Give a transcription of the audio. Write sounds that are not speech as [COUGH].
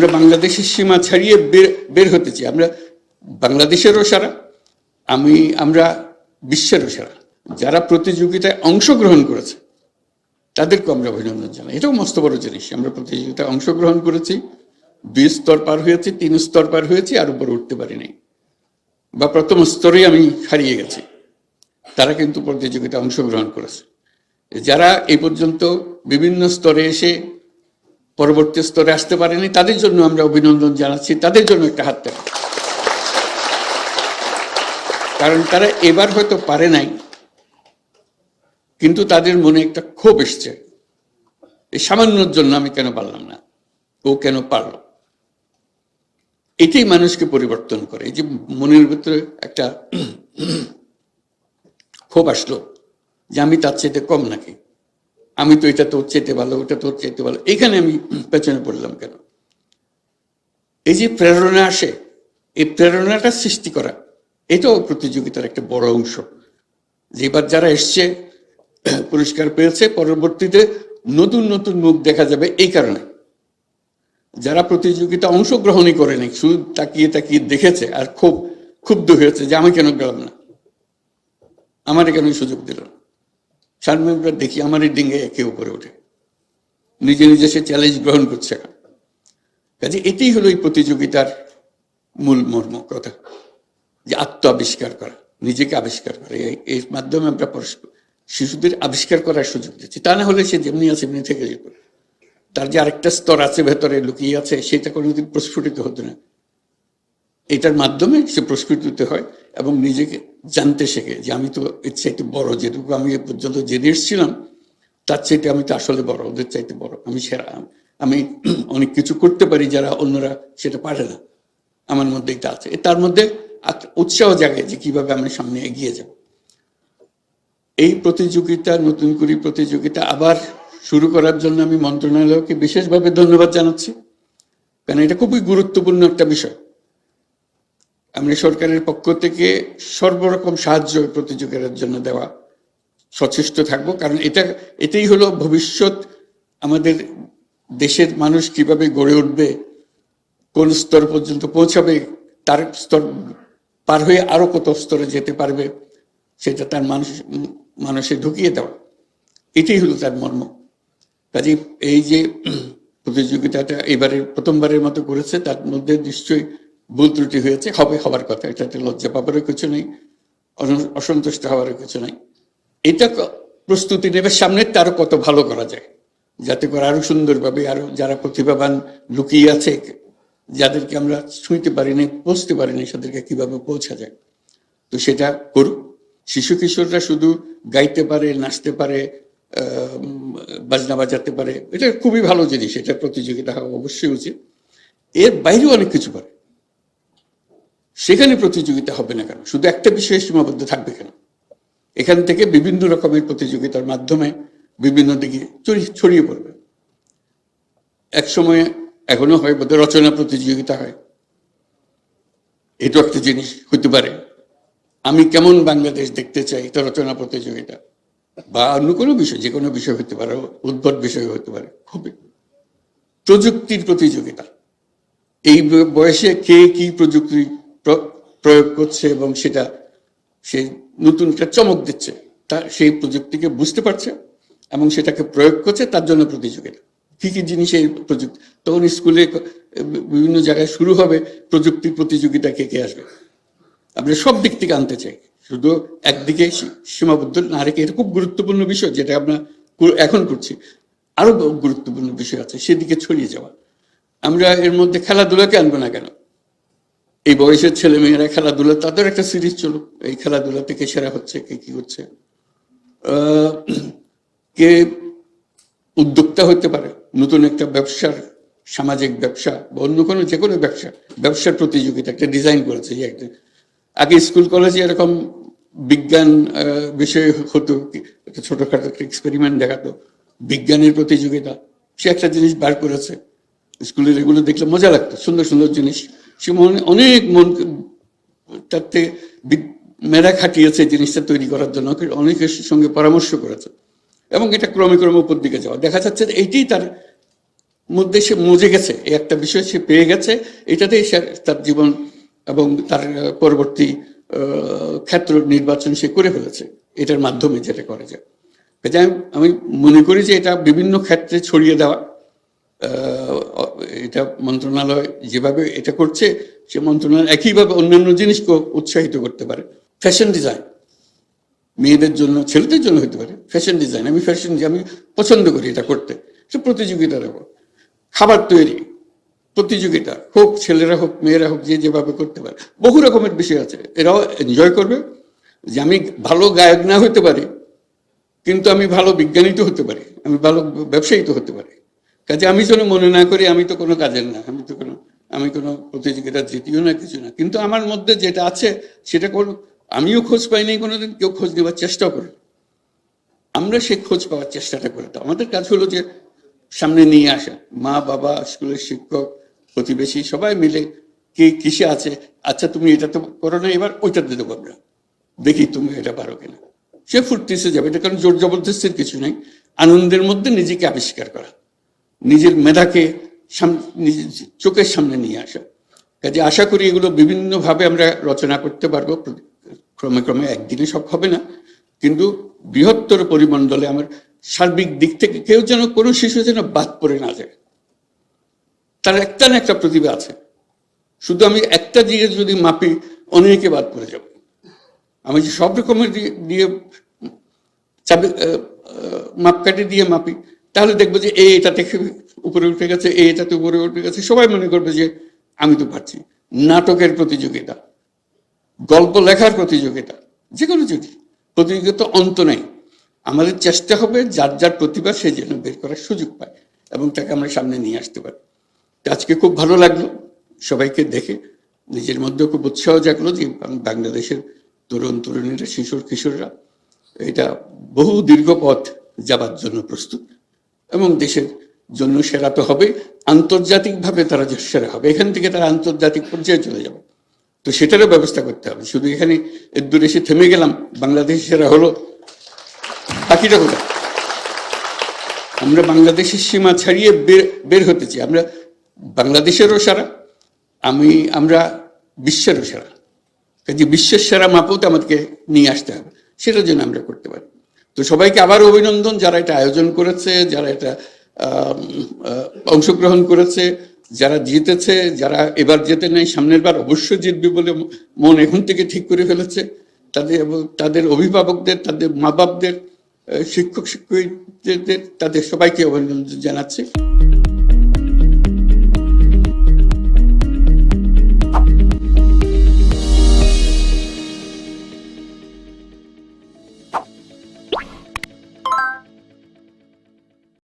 আমরা বাংলাদেশের সীমা ছাড়িয়ে বের বের হতে চাই। আমরা বাংলাদেশেরও সারা, আমি, আমরা বিশ্বেরও সারা। যারা প্রতিযোগিতায় অংশগ্রহণ করেছে তাদেরকে আমরা অভিনন্দন জানাই। এটাও মস্ত বড় জিনিস। আমরা প্রতিযোগিতায় অংশগ্রহণ করেছি, দুই স্তর পার হয়েছি, তিন স্তর পার হয়েছি, আর উপরে উঠতে পারি নাই বা প্রথম স্তরে আমি হারিয়ে গেছি। তারা কিন্তু প্রতিযোগিতায় অংশগ্রহণ করেছে। যারা এই পর্যন্ত বিভিন্ন স্তরে এসে পরবর্তী স্তরে আসতে পারেনি। তাদের জন্য আমরা অভিনন্দন জানাচ্ছি। তাদের জন্য একটা হাত। কারণ তারা এবার হয়তো পারে নাই, কিন্তু তাদের মনে একটা ক্ষোভ এসছে। এই সামান্যর জন্য আমি কেন পারলাম না? ও কেন পারল? এটাই মানুষকে পরিবর্তন করে। এই যে মনের ভিতরে একটা [CLEARS THROAT] ক্ষোভ আসলো যে আমি তার চাইতে কম নাকি? আমি তো এটা তোর চাইতে ভালো, ওটা তোর চাইতে ভালো। এখানে আমি পেছনে পড়লাম কেন? এই যে প্রেরণা আসে, এই প্রেরণাটা সৃষ্টি করা, এটাও প্রতিযোগিতার একটা বড় অংশ। যে এবার যারা এসছে, পুরস্কার পেয়েছে, পরবর্তীতে নতুন নতুন মুখ দেখা যাবে এই কারণে। যারা প্রতিযোগিতা অংশগ্রহণই করেনি শুধু তাকিয়ে তাকিয়ে দেখেছে আর খুব, ক্ষুব্ধ হয়েছে যে, আমি কেন গেলাম না? আমার কেন সুযোগ দিল না? সানমেম্বার দেখি আমারই ডিঙ্গে একে উপরে ওঠে। নিজে নিজে সে চ্যালেঞ্জ গ্রহণ করছে। এখন কাজে এটাই হলো এই প্রতিযোগিতার মূল মর্ম কথা যে আত্ম আবিষ্কার করা, নিজেকে আবিষ্কার করা। এই- এর মাধ্যমে আমরা পরস্পর শিশুদের আবিষ্কার করার সুযোগ দিচ্ছি। তা না হলে সে যেমনি আছে এমনি থেকে যেত। তার যে আরেকটা স্তর আছে, ভেতরে লুকিয়ে আছে, সেটা কোনোদিন প্রস্ফুটিত হতো না। এটার মাধ্যমে সে প্রস্ফুটিত হয় এবং নিজেকে জানতে শেখে যে আমি তো এর চাইতে বড়, যেটুকু আমি এ পর্যন্ত জেনে এসেছিলাম, তার চাইতে আমি তো আসলে বড়, ওদের চাইতে বড়। আমি সেরা, আমি [CLEARS THROAT] অনেক কিছু করতে পারি যারা অন্যরা সেটা পারে না। আমার মধ্যে এটা আছে। তার মধ্যে উৎসাহ জাগে যে কীভাবে আমরা সামনে এগিয়ে যাব। এই প্রতিযোগিতা, নতুন করে প্রতিযোগিতা আবার শুরু করার জন্য আমি মন্ত্রণালয়কে বিশেষভাবে ধন্যবাদ জানাচ্ছি। কারণ এটা খুবই গুরুত্বপূর্ণ একটা বিষয়। আমরা সরকারের পক্ষ থেকে সর্বরকম সাহায্য প্রতিযোগিতার জন্য দেওয়া সচেষ্ট থাকব। কারণ এটা, এটাই হলো ভবিষ্যৎ আমাদের দেশের মানুষ কীভাবে গড়ে উঠবে, কোন স্তর পর্যন্ত পৌঁছাবে, তার স্তর পার হয়ে আরও কত স্তরে যেতে পারবে, সেটা তার মানুষ, মানুষে ঢুকিয়ে দেওয়া। এটাই হলো তার মর্ম। কাজে এই যে প্রতিযোগিতাটা এবারে, প্রথমবারের মতো করেছে, তার মধ্যে নিশ্চয়ই ভুল ত্রুটি হয়েছে, হবে, হবার কথা। এটাতে লজ্জা পাবারও কিছু নেই অসন্তুষ্ট হওয়ারও কিছু নেই। এটা প্রস্তুতি নেবে সামনে তারও কত ভালো করা যায়। যাতে করে আরও সুন্দরভাবে আরও যারা প্রতিভাবান লুকিয়ে আছে, যাদেরকে আমরা ছুঁইতে পারিনি, পৌঁছতে পারিনি তাদেরকে কীভাবে পৌঁছা যায়? তো সেটা করুক। শিশু কিশোররা শুধু গাইতে পারে, নাচতে পারে বাজনা বাজাতে পারে, এটা খুবই ভালো জিনিস, এটা প্রতিযোগিতা হওয়া অবশ্যই উচিত। এর বাইরেও অনেক কিছু পারে সেখানে প্রতিযোগিতা হবে না কেন? শুধু একটা বিষয়ে সীমাবদ্ধ থাকবে কেন? এখান থেকে বিভিন্ন রকমের প্রতিযোগিতার মাধ্যমে বিভিন্ন দিকে ছড়িয়ে পড়বে। এক সময় এখনও হয় বোধহয় রচনা প্রতিযোগিতা হয়। এটা একটা জিনিস হতে পারে। আমি কেমন বাংলাদেশ দেখতে চাই এটা রচনা প্রতিযোগিতা? বা অন্য কোনো বিষয়, যে কোনো বিষয় হতে পারে, উদ্ভট বিষয় হতে পারে হবে প্রযুক্তির প্রতিযোগিতা। এই বয়সে কে কি প্রযুক্তি প্র- প্রয়োগ করছে এবং সেটা সে নতুন একটা চমক দিচ্ছে। তা, সেই প্রযুক্তিকে বুঝতে পারছে এবং সেটাকে প্রয়োগ করছে, তার জন্য প্রতিযোগিতা। কি কি জিনিস এই প্রযুক্তি, তখন স্কুলে বিভিন্ন জায়গায় শুরু হবে প্রযুক্তির প্রতিযোগিতা কে কে আসবে। আমরা সব দিক থেকে আনতে চাই। শুধু একদিকে সীমাবদ্ধ না রেখে এটা খুব গুরুত্বপূর্ণ বিষয় যেটা আমরা এখন করছি। আরও গুরুত্বপূর্ণ বিষয় আছে, সেদিকে ছড়িয়ে যাওয়া। আমরা এর মধ্যে খেলাধুলাকে আনব না কেন? এই বয়সের ছেলে মেয়েরা খেলাধুলা, তাদের একটা সিরিজ চলুক। এই খেলাধুলা থেকে সেরা হচ্ছে কে, কি হচ্ছে? কে উদ্যোক্তা হতে পারে? নতুন একটা ব্যবসার, সামাজিক ব্যবসা বা অন্য কোনো যে কোনো ব্যবসা, ব্যবসার প্রতিযোগিতা, একটা ডিজাইন করেছে একটা। আগে স্কুল, কলেজে এরকম বিজ্ঞান বিষয় হতো, একটা ছোটখাটো একটা এক্সপেরিমেন্ট দেখাতো। বিজ্ঞানের প্রতিযোগিতা, সে একটা জিনিস বার করেছে। স্কুলের এগুলো দেখলে মজা লাগতো, সুন্দর সুন্দর জিনিস। সে মনে, অনেক মন তাতে মেধা খাটিয়েছে জিনিসটা তৈরি করার জন্য অনেকের সঙ্গে পরামর্শ করেছে। এবং এটা ক্রমে ক্রমে উপর দিকে যাওয়া। দেখা যাচ্ছে যে এইটাই তার মধ্যে সে মজে গেছে। এই একটা বিষয় সে পেয়ে গেছে। এটাতেই সে তার জীবন এবং তার পরবর্তী ক্ষেত্র নির্বাচন সে করে ফেলেছে। এটার মাধ্যমে যেটা করা যায়। আমি- মনে করি যে এটা বিভিন্ন ক্ষেত্রে ছড়িয়ে দেওয়া। এটা মন্ত্রণালয় যেভাবে এটা করছে, সে মন্ত্রণালয় একইভাবে অন্যান্য জিনিসকেও উৎসাহিত করতে পারে। ফ্যাশন ডিজাইন মেয়েদের জন্য, ছেলেদের জন্য হতে পারে। ফ্যাশন ডিজাইন আমি ফ্যাশন আমি পছন্দ করি এটা করতে। সে প্রতিযোগিতা দেবো খাবার তৈরি। প্রতিযোগিতা। হোক ছেলেরা হোক, মেয়েরা হোক, যে যেভাবে করতে পারে। বহু রকমের বিষয় আছে। এরাও এনজয় করবে। যে আমি ভালো গায়ক না হতে পারি, কিন্তু আমি ভালো বিজ্ঞানী তো হতে পারি। আমি ভালো ব্যবসায়ী তো হতে পারি। কাজে আমি যেন মনে না করি, আমি তো কোনো কাজের না, আমি তো কোনো, আমি কোনো প্রতিযোগিতা জিতিও না, কিছু না। কিন্তু আমার মধ্যে যেটা আছে, সেটা কোনো, আমিও খোঁজ পাইনি কোনোদিন, কেউ খোঁজ নেবার চেষ্টাও করে আমরা সেই খোঁজ পাওয়ার চেষ্টাটা করতাম আমাদের কাজ হলো যে, সামনে নিয়ে আসা। মা, বাবা, স্কুলের শিক্ষক, প্রতিবেশী, সবাই মিলে কে কিসে আছে আচ্ছা তুমি এটা তো করো না, এবার ওইটাতে দেবো আমরা। দেখি তুমি এটা পারো কিনা। সে ফুর্তিসে যাবে। এটা কারণ জোর জবরদস্তির কিছু নেই। আনন্দের মধ্যে নিজেকে আবিষ্কার করা। নিজের মেধাকে চোখের সামনে নিয়ে আসা। কাজে আশা করি এগুলো বিভিন্নভাবে আমরা রচনা করতে পারব। ক্রমে ক্রমে একদিনে সব হবে না। কিন্তু বৃহত্তর পরিমণ্ডলে আমার সার্বিক দিক থেকে কেউ যেন কোনো শিশু যেন বাদ পড়ে না যায়। তার একটা না একটা প্রতিভা আছে। শুধু আমি একটা দিয়ে যদি মাপি, অনেকে বাদ পড়ে যাব। আমি যে সব রকমের দিয়ে- মাপকাঠি দিয়ে মাপি তাহলে দেখব যে এ এটা থেকে উপরে উঠে গেছে, এ এটাতে উপরে উঠে গেছে। সবাই মনে করবে যে আমি তো পারছি। নাটকের প্রতিযোগিতা, গল্প লেখার প্রতিযোগিতা যে কোনো যদি প্রতিযোগিতা অন্ত নেই। আমাদের চেষ্টা হবে যার যার প্রতিভা সে যেন বের করার সুযোগ পায় এবং তাকে আমরা সামনে নিয়ে আসতে পারি। আজকে খুব ভালো লাগল সবাইকে দেখে। নিজের মধ্যে খুব উৎসাহ জাগলো যে বাংলাদেশের তরুণ তরুণীরা, শিশুর কিশোররা, এটা বহু দীর্ঘ পথ যাবার জন্য প্রস্তুত। এবং দেশের জন্য সেরা তো হবে, আন্তর্জাতিকভাবে তারা সেরা হবে, এখান থেকে তারা আন্তর্জাতিক পর্যায়ে চলে যাবে। তো সেটারও ব্যবস্থা করতে হবে। শুধু এখানে দূরে এসে থেমে গেলাম, বাংলাদেশ সেরা হলো, বাকিটা কোথায়? আমরা বাংলাদেশের সীমা ছাড়িয়ে বের বের হতে চাই। আমরা বাংলাদেশেরও সেরা, আমি, আমরা বিশ্বেরও সেরা। কাজে বিশ্বের সেরা মাপত আমাদেরকে নিয়ে আসতে হবে, সেটার জন্য আমরা করতে পারি। তো সবাইকে আবার অভিনন্দন যারা এটা আয়োজন করেছে, যারা এটা অংশগ্রহণ করেছে, যারা জিতেছে, যারা এবার জেতে নেই, সামনের বার অবশ্যই জিতবে বলে মন এখন থেকে ঠিক করে ফেলেছে। তাদের তাদের অভিভাবকদের, তাদের মা বাপদের শিক্ষক শিক্ষকদের তাদের সবাইকে অভিনন্দন জানাচ্ছি।